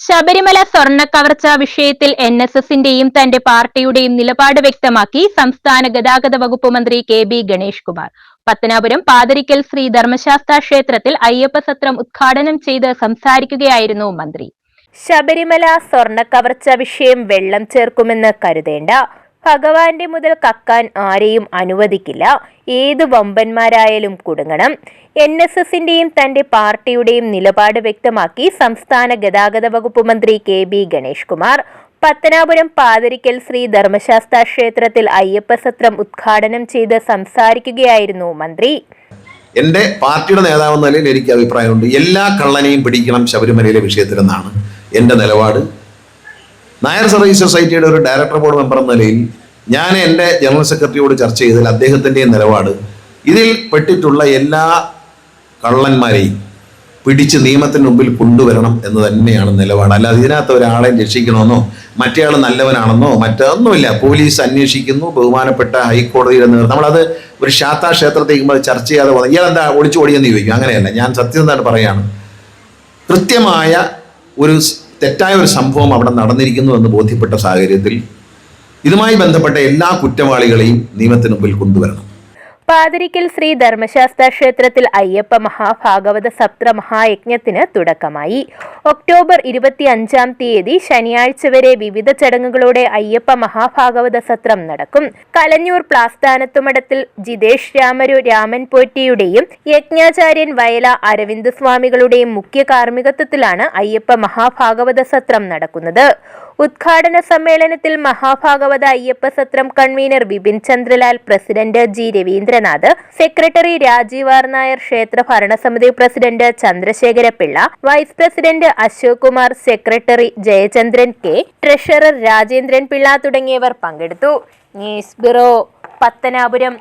ശബരിമല സ്വർണ കവർച്ച വിഷയത്തിൽ എൻ എസ് എസിന്റെയും തന്റെ പാർട്ടിയുടെയും നിലപാട് വ്യക്തമാക്കി സംസ്ഥാന ഗതാഗത വകുപ്പ് മന്ത്രി കെ ബി ഗണേഷ് കുമാർ. പത്തനാപുരം പാതിരിക്കൽ ശ്രീ ധർമ്മശാസ്ത്ര ക്ഷേത്രത്തിൽ അയ്യപ്പ സത്രം ഉദ്ഘാടനം ചെയ്ത് സംസാരിക്കുകയായിരുന്നു മന്ത്രി. ശബരിമല സ്വർണ കവർച്ച വിഷയം വെള്ളം ചേർക്കുമെന്ന് കരുതേണ്ട ഭഗവാന്റെ മുതൽ കക്കാൻ ആരെയും അനുവദിക്കില്ല. ഏത് വമ്പന്മാരായാലും കുടുങ്ങണം. എൻ എസ് എസിന്റെയും തന്റെ പാർട്ടിയുടെയും നിലപാട് വ്യക്തമാക്കി സംസ്ഥാന ഗതാഗത വകുപ്പ് മന്ത്രി കെ ബി ഗണേഷ് കുമാർ. പത്തനാപുരം പാതിരിക്കൽ ശ്രീ ധർമ്മശാസ്ത്ര ക്ഷേത്രത്തിൽ അയ്യപ്പസത്രം ഉദ്ഘാടനം ചെയ്ത് സംസാരിക്കുകയായിരുന്നു മന്ത്രി. എന്റെ പാർട്ടിയുടെ നേതാവെന്ന നിലയിൽ എനിക്ക് അഭിപ്രായമുണ്ട്. എല്ലാ കള്ളനെയും പിടിക്കണം ശബരിമലയിലെ വിഷയത്തിലെന്നാണ് എന്റെ നിലപാട്. നായർ സർവീസ് സൊസൈറ്റിയുടെ ഒരു ഡയറക്ടർ ബോർഡ് മെമ്പർ എന്ന നിലയിൽ ഞാൻ എന്റെ ജനറൽ സെക്രട്ടറിയോട് ചർച്ച ചെയ്തതിൽ അദ്ദേഹത്തിന്റെയും നിലപാട്. ഇതിൽ പെട്ടിട്ടുള്ള എല്ലാ കള്ളന്മാരെയും പിടിച്ച് നിയമത്തിന് മുമ്പിൽ കൊണ്ടുവരണം എന്ന് തന്നെയാണ് നിലപാട്. അല്ലാതെ ഇതിനകത്ത് ഒരാളെ രക്ഷിക്കണമെന്നോ മറ്റേയാൾ നല്ലവനാണെന്നോ മറ്റൊന്നുമില്ല. പോലീസ് അന്വേഷിക്കുന്നു ബഹുമാനപ്പെട്ട ഹൈക്കോടതിയുടെ നേതൃത്വം. നമ്മളത് ഒരു ശാത്താ ക്ഷേത്രത്തേക്ക് നമ്മൾ ചർച്ച ചെയ്യാതെ പോകുന്നത്. ഇയാളെന്താ ഒളിച്ചു ഓടിയെന്ന് ചോദിക്കും? അങ്ങനെയല്ല. ഞാൻ സത്യം എന്താണ് പറയാണ്? കൃത്യമായ ഒരു തെറ്റായ ഒരു സംഭവം അവിടെ നടന്നിരിക്കുന്നു എന്ന് ബോധ്യപ്പെട്ട സാഹചര്യത്തിൽ ഇതുമായി ബന്ധപ്പെട്ട എല്ലാ കുറ്റവാളികളെയും നിയമത്തിന് മുമ്പിൽ കൊണ്ടുവരണം. പാതിരിക്കൽ ശ്രീ ധർമ്മശാസ്ത്ര ക്ഷേത്രത്തിൽ അയ്യപ്പ മഹാഭാഗവത സപ്ത്ര മഹായജ്ഞത്തിന് തുടക്കമായി. ഒക്ടോബർ ഇരുപത്തി അഞ്ചാം തീയതി ശനിയാഴ്ച വരെ വിവിധ ചടങ്ങുകളോടെ അയ്യപ്പ മഹാഭാഗവത സത്രം നടക്കും. കലഞ്ഞൂർ പ്ലാസ്ഥാനത്തുമഠത്തിൽ ജിതേഷ് രാമരു രാമൻ പോറ്റിയുടെയും യജ്ഞാചാര്യൻ വയല അരവിന്ദ് സ്വാമികളുടെയും മുഖ്യ കാർമ്മികത്വത്തിലാണ് അയ്യപ്പ മഹാഭാഗവത സത്രം നടക്കുന്നത്. ഉദ്ഘാടന സമ്മേളനത്തിൽ മഹാഭാഗവത അയ്യപ്പ സത്രം convener Bipin Chandralal president G Ravindranath secretary Rajeev R Nair ക്ഷേത്ര ഭരണസമിതി president Chandrasekhara Pillai vice president Ashok Kumar secretary Jayachandran K. Treasurer Rajendran Pillai തുടങ്ങിയവർ പങ്കെടുത്തു. News bureau Pathanapuram.